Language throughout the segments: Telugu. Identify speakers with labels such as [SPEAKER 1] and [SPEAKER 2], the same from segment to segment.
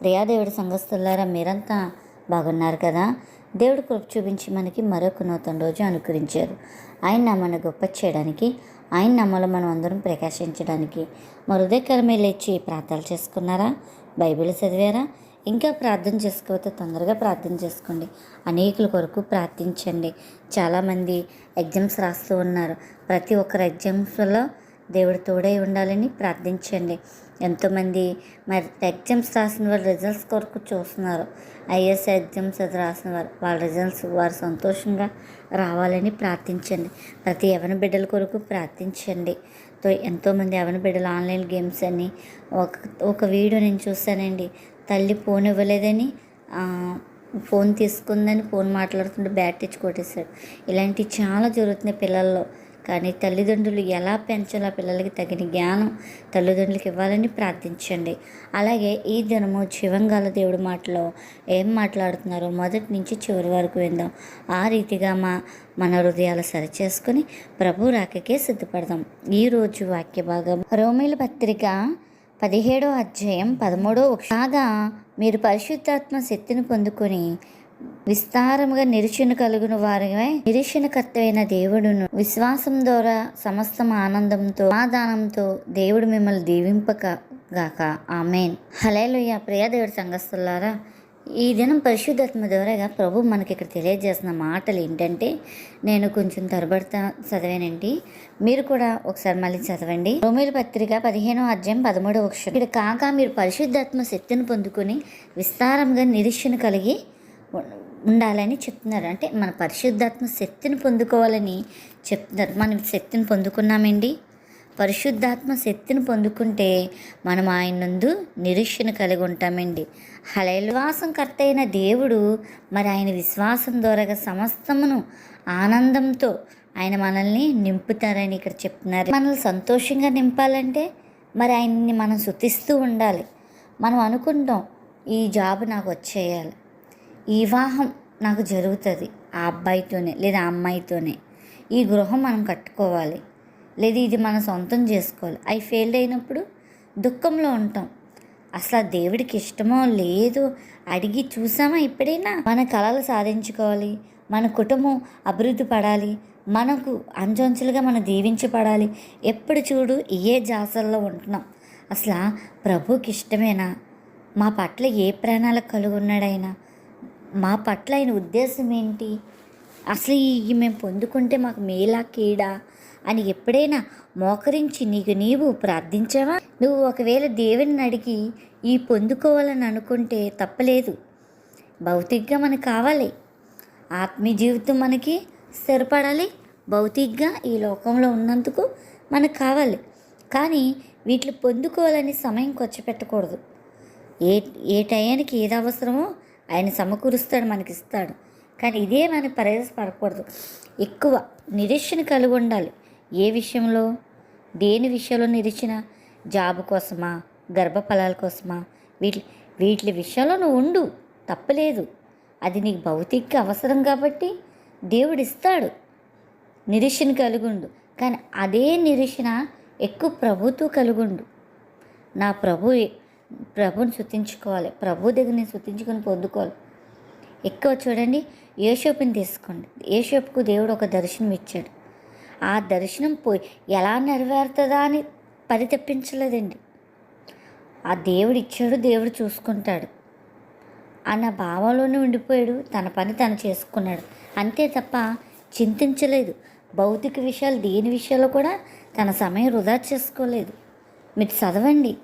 [SPEAKER 1] ప్రియా దేవుడి సంఘస్థులారా మీరంతా బాగున్నారు కదా? దేవుడు కృప చూపించి మనకి మరొక నూతన రోజు అనుకరించారు ఆయన నామాన్ని గొప్ప చేయడానికి ఆయన నమ్మలో మనం అందరం ప్రకాశించడానికి మరుదేకరమే లేచి ప్రార్థనలు చేసుకున్నారా? బైబిల్ చదివారా? ఇంకా ప్రార్థన చేసుకోకపోతే తొందరగా ప్రార్థన చేసుకోండి. అనేకుల కొరకు ప్రార్థించండి. చాలామంది ఎగ్జామ్స్ రాస్తూ ఉన్నారు. ప్రతి ఒక్కరు ఎగ్జామ్స్లో దేవుడు తోడై ఉండాలని ప్రార్థించండి. ఎంతోమంది మరి ఎగ్జామ్స్ రాసిన వాళ్ళు రిజల్ట్స్ కొరకు చూస్తున్నారు. ఐఎస్ ఎగ్జామ్స్ అది రాసిన వారు వాళ్ళ రిజల్ట్స్ వారు సంతోషంగా రావాలని ప్రార్థించండి. ప్రతి యవన బిడ్డల కొరకు ప్రార్థించండి. తో ఎంతోమంది యవన బిడ్డలు ఆన్లైన్ గేమ్స్ అని ఒక ఒక వీడియో నేను చూశానండి. తల్లి ఫోన్ ఇవ్వలేదని ఫోన్ తీసుకుందని ఫోన్ మాట్లాడుతుంటే బ్యాట్ తెచ్చి కొట్టేశాడు. ఇలాంటివి చాలా జరుగుతున్నాయి పిల్లల్లో. కానీ తల్లిదండ్రులు ఎలా పెంచాలో పిల్లలకి తగిన జ్ఞానం తల్లిదండ్రులకు ఇవ్వాలని ప్రార్థించండి. అలాగే ఈ దినము శివంగాల దేవుడి మాటలో ఏం మాట్లాడుతున్నారో మొదటి నుంచి చివరి వరకు విందాం. ఆ రీతిగా మా మన హృదయాలు సరిచేసుకొని ప్రభు రాకకే సిద్ధపడదాం. ఈరోజు వాక్య భాగం రోమిల పత్రిక పదిహేడో అధ్యాయం పదమూడో కాగా మీరు పరిశుద్ధాత్మ శక్తిని పొందుకొని విస్తారముగా నిరీక్షణ కలుగును వారివై నిరీక్షణకర్త దేవుడును. విశ్వాసం ద్వారా సమస్తం ఆనందంతో సమాధానంతో దేవుడు మిమ్మల్ని దీవింపక గాక. ఆమెన్. హలేలుయ్య ప్రియ దేవుడి సంఘస్థులారా ఈ దినం పరిశుద్ధాత్మ ద్వారాగా ప్రభు మనకి ఇక్కడ తెలియజేసిన మాటలు ఏంటంటే నేను కొంచెం తరబడతా చదివానండి. మీరు కూడా ఒకసారి మళ్ళీ చదవండి. రోమిల పత్రిక పదిహేనో అధ్యాయం పదమూడవ ఇక్కడ కాక మీరు పరిశుద్ధాత్మ శక్తిని పొందుకొని విస్తారంగా నిరీక్షణ కలిగి ఉండాలని చెప్తున్నారు. అంటే మన పరిశుద్ధాత్మ శక్తిని పొందుకోవాలని చెప్తున్నారు. మనం శక్తిని పొందుకున్నామండి? పరిశుద్ధాత్మ శక్తిని పొందుకుంటే మనం ఆయన నందు నిరీక్షణ కలిగి ఉంటామండి. హలైల్వాసం కర్త అయిన దేవుడు మరి ఆయన విశ్వాసం ద్వారా సమస్తమును ఆనందంతో ఆయన మనల్ని నింపుతారని ఇక్కడ చెప్తున్నారు. మనల్ని సంతోషంగా నింపాలంటే మరి ఆయన్ని మనం శుతిస్తూ ఉండాలి. మనం అనుకుంటాం ఈ జాబ్ నాకు వచ్చేయాలి. వివాహం నాకు జరుగుతుంది ఆ అబ్బాయితోనే లేదా ఆ అమ్మాయితోనే. ఈ గృహం మనం కట్టుకోవాలి. లేదా ఇది మనం సొంతం చేసుకోవాలి. అవి ఫెయిల్ అయినప్పుడు దుఃఖంలో ఉంటాం. అసలు ఆ దేవుడికి ఇష్టమో లేదో అడిగి చూసామా ఎప్పుడైనా? మన కళలు సాధించుకోవాలి. మన కుటుంబం అభివృద్ధి పడాలి. మనకు అంచంచులుగా మనం దీవించబడాలి ఎప్పుడు చూడు ఏ జాసల్లో ఉంటున్నాం. అసలు ప్రభుకి ఇష్టమేనా? మా పట్ల ఏ ప్రాణాలకు కలుగున్నాడైనా మా పట్ల ఆయన ఉద్దేశం ఏంటి? అసలు ఈ మేము పొందుకుంటే మాకు మేలా కీడా? అని ఎప్పుడైనా మోకరించి నీకు నీవు ప్రార్థించావా? నువ్వు ఒకవేళ దేవుని అడిగి ఈ పొందుకోవాలని అనుకుంటే తప్పలేదు. భౌతికంగా మనకు కావాలి. ఆత్మీయ జీవితం మనకి స్థిరపడాలి. భౌతికంగా ఈ లోకంలో ఉన్నందుకు మనకు కావాలి. కానీ వీటిని పొందుకోవాలని సమయం ఖర్చు పెట్టకూడదు. ఏ ఏ టయానికి ఏది అవసరమో ఆయన సమకూరుస్తాడు మనకి ఇస్తాడు కానీ ఇదే మన ప్రయాసపడకూడదు ఎక్కువ నిరీక్షణ కలిగి ఉండాలి. ఏ విషయంలో? దేని విషయంలో నిరీక్షణ? జాబ్ కోసమా? గర్భఫలాల కోసమా? వీటి వీటి విషయంలో నువ్వు ఉండు. తప్పలేదు. అది నీకు భౌతిక అవసరం కాబట్టి దేవుడు ఇస్తాడు నిరీక్షణ కలిగుండు కానీ అదే నిరీక్షణ ఎక్కువ ప్రభుతో కలిగుండు నా ప్రభు ప్రభుని శుతించుకోవాలి ప్రభు దగ్గర నేను శుతించుకొని పొందుకోవాలి. ఎక్కువ చూడండి ఏషోపుని తీసుకోండి. ఏషోపుకు దేవుడు ఒక దర్శనం ఇచ్చాడు. ఆ దర్శనం పోయి ఎలా నెరవేరుతుందా అని పరితప్పించలేదండి. ఆ దేవుడు ఇచ్చాడు దేవుడు చూసుకుంటాడు. అన్న భావంలోనే ఉండిపోయాడు. తన పని తను చేసుకున్నాడు. అంతే తప్ప చింతించలేదు. భౌతిక విషయాలు దేని విషయాల్లో కూడా తన సమయం వృధా చేసుకోలేదు. మీరు చదవండి.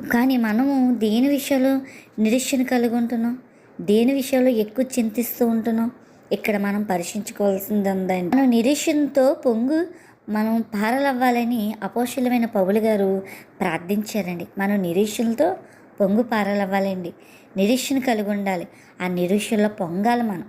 [SPEAKER 1] కానీ మనము దేని విషయంలో నిరీక్షణ కలిగి ఉంటున్నాం? దేని విషయంలో ఎక్కువ చింతిస్తూ ఉంటున్నాం? ఇక్కడ మనం పరీక్షించుకోవాల్సింది ఉందండి మనం నిరీక్షణతో పొంగు మనం పారలవ్వాలని అపోషలమైన పౌలు గారు ప్రార్థించారండి. మనం నిరీక్షణతో పొంగు పారలవ్వాలండి. నిరీక్షణ కలిగి ఉండాలి. ఆ నిరీక్షణలో పొంగాలి మనం.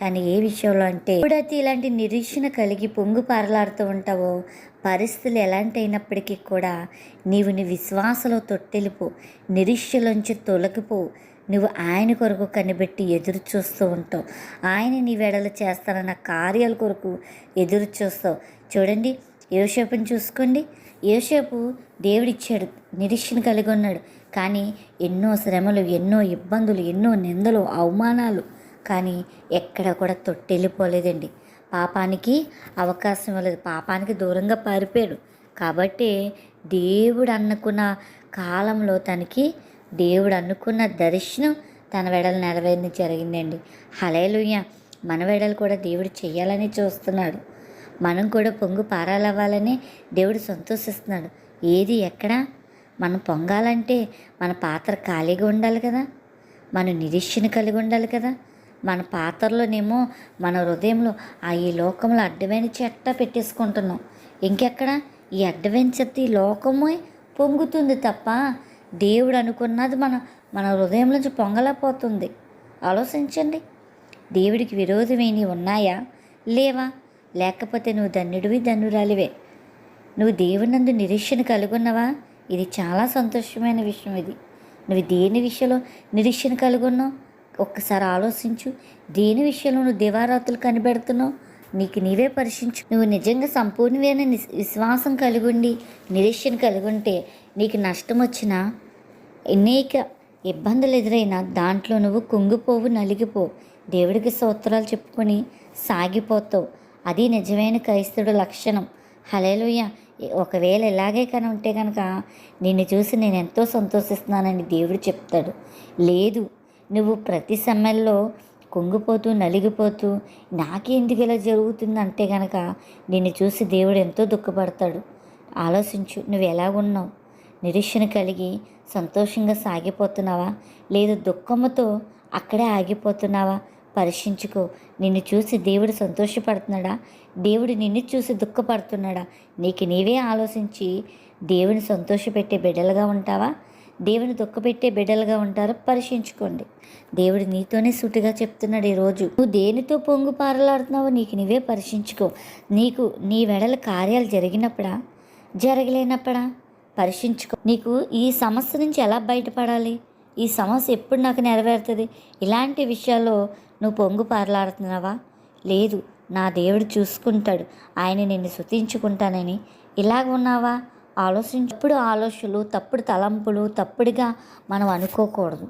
[SPEAKER 1] కానీ ఏ విషయంలో అంటే ఎప్పుడైతే ఇలాంటి నిరీక్షణ కలిగి పొంగు పారలాడుతూ ఉంటావో పరిస్థితులు ఎలాంటి అయినప్పటికీ కూడా నీవు నీ విశ్వాసలో తొట్టెలిపో నిరీక్షలోంచి తొలగిపో. నువ్వు ఆయన కొరకు కనిపెట్టి ఎదురు చూస్తూ ఉంటావు. ఆయన నీ వెడలు చేస్తానన్న కార్యాల కొరకు ఎదురు చూస్తావు. చూడండి యోసేపుని చూసుకోండి. యోసేపు దేవుడిచ్చాడు నిరీక్షణ కలిగి ఉన్నాడు. కానీ ఎన్నో శ్రమలు ఎన్నో ఇబ్బందులు ఎన్నో నిందలు అవమానాలు కానీ ఎక్కడ కూడా తొట్టెళ్ళిపోలేదండి. పాపానికి అవకాశం ఇవ్వలేదు పాపానికి దూరంగా పారిపోయాడు. కాబట్టి దేవుడు అనుకున్న కాలంలో తనకి దేవుడు అనుకున్న దర్శనం తన వెడలు నెరవేరని జరిగిందండి. హలేలుయ్య మన వెడలు కూడా దేవుడు చేయాలని చూస్తున్నాడు. మనం కూడా పొంగు పారాలవ్వాలని దేవుడు సంతోషిస్తున్నాడు. ఏది ఎక్కడ? మనం పొంగాలంటే మన పాత్ర ఖాళీగా ఉండాలి కదా? మనం నిరీక్షణ కలిగి ఉండాలి కదా? మన పాత్రలోనేమో మన హృదయంలో ఆ ఈ లోకంలో అడ్డమైన చెట్ట పెట్టేసుకుంటున్నాం. ఇంకెక్కడ? ఈ అడ్డమైన చెత్త ఈ లోకమే పొంగుతుంది తప్ప దేవుడు అనుకున్నది మన మన హృదయంలోంచి పొంగలేకపోతుంది ఆలోచించండి. దేవుడికి విరోధమేని ఉన్నాయా? లేవా? లేకపోతే నువ్వు ధన్యుడివి ధన్యురాలివే నువ్వు దేవునందు నిరీక్షణ కలుగున్నావా? ఇది చాలా సంతోషమైన విషయం ఇది. నువ్వు దేని విషయంలో నిరీక్షణ కలుగున్నావు? ఒక్కసారి ఆలోచించు. దేని విషయంలో నువ్వు దివారాతులు కనిపెడుతున్నావు? నీకు నీవే పరీక్షించు నువ్వు నిజంగా సంపూర్ణమైన విశ్వాసం కలిగి ఉండి నిరీక్షణ కలిగి ఉంటే నీకు నష్టం వచ్చినా అనేక ఇబ్బందులు ఎదురైనా దాంట్లో నువ్వు కుంగిపోవు నలిగిపోవు. దేవుడికి సూత్రాలు చెప్పుకొని సాగిపోతావు. అది నిజమైన క్రైస్తవుడు లక్షణం. హలేలుయ్య ఒకవేళ ఇలాగే కానీ ఉంటే కనుక నిన్ను చూసి నేను ఎంతో సంతోషిస్తున్నానని దేవుడు చెప్తాడు. లేదు నువ్వు ప్రతి సమయంలో కుంగిపోతూ నలిగిపోతూ నాకెందుకు ఇలా జరుగుతుంది అంటే కనుక నిన్ను చూసి దేవుడు ఎంతో దుఃఖపడతాడు. ఆలోచించు నువ్వు ఎలా ఉన్నావు? నిరీక్షణ కలిగి సంతోషంగా సాగిపోతున్నావా? లేదు దుఃఖముతో అక్కడే ఆగిపోతున్నావా? పరీక్షించుకో. నిన్ను చూసి దేవుడు సంతోషపడుతున్నాడా? దేవుడు నిన్ను చూసి దుఃఖపడుతున్నాడా? నీకు నీవే ఆలోచించి దేవుని సంతోషపెట్టే బిడ్డలుగా ఉంటావా? దేవుని దుఃఖపెట్టే బిడ్డలుగా ఉంటారో పరీక్షించుకోండి. దేవుడు నీతోనే సూటిగా చెప్తున్నాడు ఈరోజు. నువ్వు దేనితో పొంగు పారలాడుతున్నావో నీకు నీవే పరీక్షించుకో. నీకు నీ వెడల కార్యాలు జరిగినప్పుడా? జరగలేనప్పుడా? పరీక్షించుకో. నీకు ఈ సమస్య నుంచి ఎలా బయటపడాలి? ఈ సమస్య ఎప్పుడు నాకు నెరవేరుతుంది? ఇలాంటి విషయాల్లో నువ్వు పొంగు పారలాడుతున్నావా? లేదు నా దేవుడు చూసుకుంటాడు. ఆయన నిన్ను శుతించుకుంటానని. ఇలాగ ఉన్నావా ఆలోచించప్పుడు ఆలోచనలు తప్పుడు తలంపులు తప్పుడుగా మనం అనుకోకూడదు.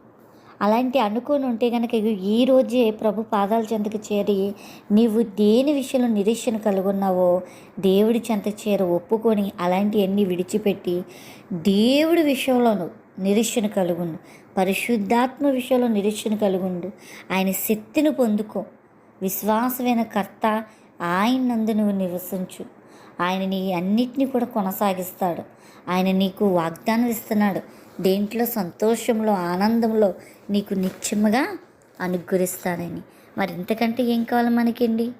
[SPEAKER 1] అలాంటి అనుకొని ఉంటే కనుక ఈ రోజే ప్రభు పాదాల చెంతకు చేరి నీవు దేని విషయంలో నిరీక్షణ కలుగున్నావో దేవుడి చెంత చేర ఒప్పుకొని అలాంటివన్నీ విడిచిపెట్టి దేవుడి విషయంలోను నిరీక్షణ కలుగుండు. పరిశుద్ధాత్మ విషయంలో నిరీక్షణ కలుగుండు. ఆయన శక్తిని పొందుకో. విశ్వాసమైన కర్త ఆయన నందు నువ్వు నివసించు. ఆయన నీ అన్నిటినీ కూడా కొనసాగిస్తాడు. ఆయన నీకు వాగ్దానం ఇస్తున్నాడు. దేంట్లో సంతోషంలో ఆనందంలో నీకు నిత్యముగా అనుగ్రహిస్తానని. మరి ఇంతకంటే ఏం కావాలి మనకండి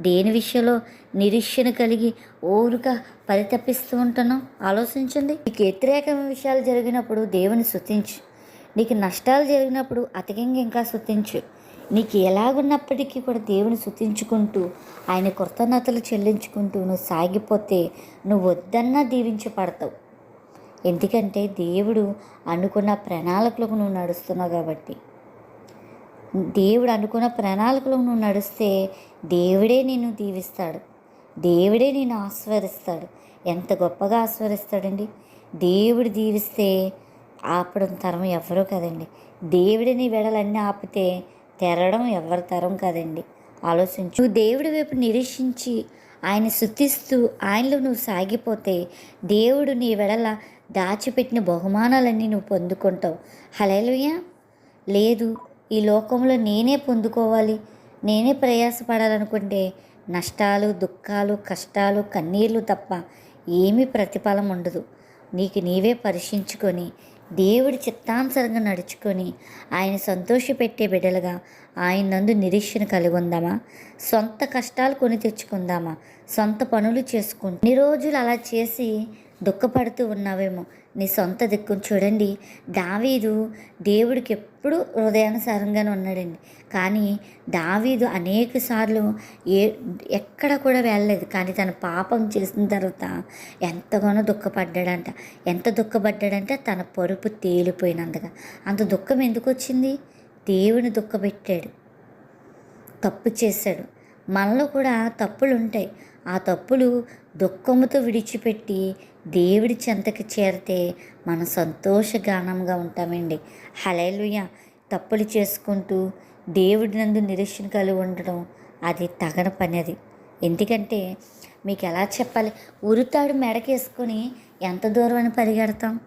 [SPEAKER 1] దేని విషయంలో నిరీక్షణ కలిగి ఓరుక పరితపిస్తూ ఉంటున్నాం? ఆలోచించండి. నీకు వ్యతిరేకమైన విషయాలు జరిగినప్పుడు దేవుని శుతించు నీకు నష్టాలు జరిగినప్పుడు అతికంగా ఇంకా శుతించు నీకు ఎలాగున్నప్పటికీ కూడా దేవుని శుతించుకుంటూ ఆయన కృతజ్ఞతలు చెల్లించుకుంటూ నువ్వు సాగిపోతే నువ్వు వద్దన్నా దీవించబడతావు. ఎందుకంటే దేవుడు అనుకున్న ప్రణాళికలకు నువ్వు నడుస్తున్నావు కాబట్టి. దేవుడు అనుకున్న ప్రణాళికలకు నువ్వు నడిస్తే దేవుడే నిన్ను దీవిస్తాడు. దేవుడే నిన్ను ఆస్వాదిస్తాడు. ఎంత గొప్పగా ఆస్వాదిస్తాడండి. దేవుడు దీవిస్తే ఆపడం తరం ఎవరో కదండి. దేవుడిని వెడలన్నీ ఆపితే తెరడం ఎవరి తరం కదండి. ఆలోచించు. నువ్వు దేవుడి వైపు నిరీక్షించి ఆయన శుద్ధిస్తూ ఆయనలో నువ్వు సాగిపోతే దేవుడు నీ వెడల దాచిపెట్టిన బహుమానాలన్నీ నువ్వు పొందుకుంటావు. హలేలుయా లేదు ఈ లోకంలో నేనే పొందుకోవాలి. నేనే ప్రయాసపడాలనుకుంటే నష్టాలు దుఃఖాలు కష్టాలు కన్నీళ్ళు తప్ప ఏమీ ప్రతిఫలం ఉండదు. నీకు నీవే పరీక్షించుకొని దేవుడి చిత్తానుసరంగా నడుచుకొని ఆయన సంతోషపెట్టే బిడ్డలుగా ఆయన నందు నిరీక్షణ కలిగి ఉందామా సొంత కష్టాలు కొని తెచ్చుకుందామా? సొంత పనులు చేసుకుంటా ఇన్ని రోజులు అలా చేసి దుఃఖపడుతూ ఉన్నావేమో. నీ సొంత దిక్కును చూడండి. దావీదు దేవుడికి ఎప్పుడు హృదయానుసారంగానే ఉన్నాడండి. కానీ దావీదు అనేక సార్లు ఏ ఎక్కడ కూడా వెళ్ళలేదు. కానీ తన పాపం చేసిన తర్వాత ఎంతగానో దుఃఖపడ్డాడంట. ఎంత దుఃఖపడ్డాడంటే తన పరుపు తేలిపోయినంతగా. అంత దుఃఖం ఎందుకు వచ్చింది? దేవుని దుఃఖపెట్టాడు. తప్పు చేశాడు. మనలో కూడా తప్పులు ఉంటాయి ఆ తప్పులు దుఃఖముతో విడిచిపెట్టి దేవుడి చెంతకి చేరితే మనం సంతోషగానంగా ఉంటామండి. హలేలుయ తప్పులు చేసుకుంటూ దేవుడి నందు నిరీక్షణ కలిగి ఉండడం అది తగన పని అది. ఎందుకంటే మీకు ఎలా చెప్పాలి? ఉరుతాడు మెడకేసుకొని ఎంత దూరం అని పరిగెడతాం?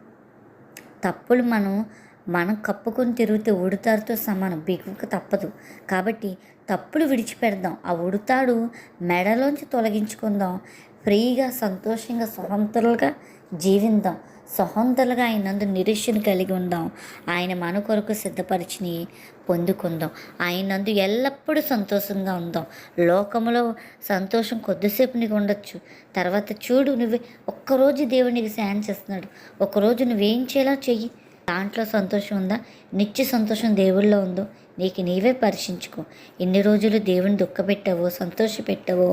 [SPEAKER 1] తప్పులు మనం మనం కప్పుకొని తిరిగితే ఉడతాడుతో సమానం. బిగుకు తప్పదు. కాబట్టి తప్పులు విడిచిపెడదాం. ఆ ఉడతాడు మెడలోంచి తొలగించుకుందాం. ఫ్రీగా సంతోషంగా స్వతంత్రులుగా జీవిందాం. స్వతంత్రులుగా ఆయనందు నిరీక్షను నిరీక్షణ కలిగి ఉందాం. ఆయన మన కొరకు సిద్ధపరిచిని పొందుకుందాం. ఆయనందు ఎల్లప్పుడూ సంతోషంగా ఉందాం. లోకంలో సంతోషం కొద్దిసేపు నీకు ఉండొచ్చు. తర్వాత చూడు నువ్వే. ఒక్కరోజు దేవుడు నీకు సాయం చేస్తున్నాడు. ఒకరోజు నువ్వేం చేయాలో చెయ్యి. దాంట్లో సంతోషం ఉందా? నిత్య సంతోషం దేవుళ్ళో ఉందో? నీకు నీవే పరీక్షించుకో ఎన్ని రోజులు దేవుని దుఃఖపెట్టావో సంతోషపెట్టావో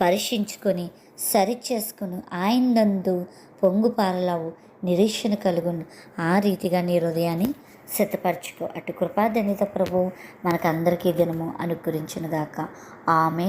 [SPEAKER 1] పరీక్షించుకొని సరి చేసుకుని ఆయన నందు పొంగు పారలావు నిరీక్షణ కలుగును. ఆ రీతిగా నీ హృదయాన్ని సిద్ధపరచుకో. అటు కృపాధనిత ప్రభు మనకందరికీ దినము అనుగ్రహించునుగాక. ఆమె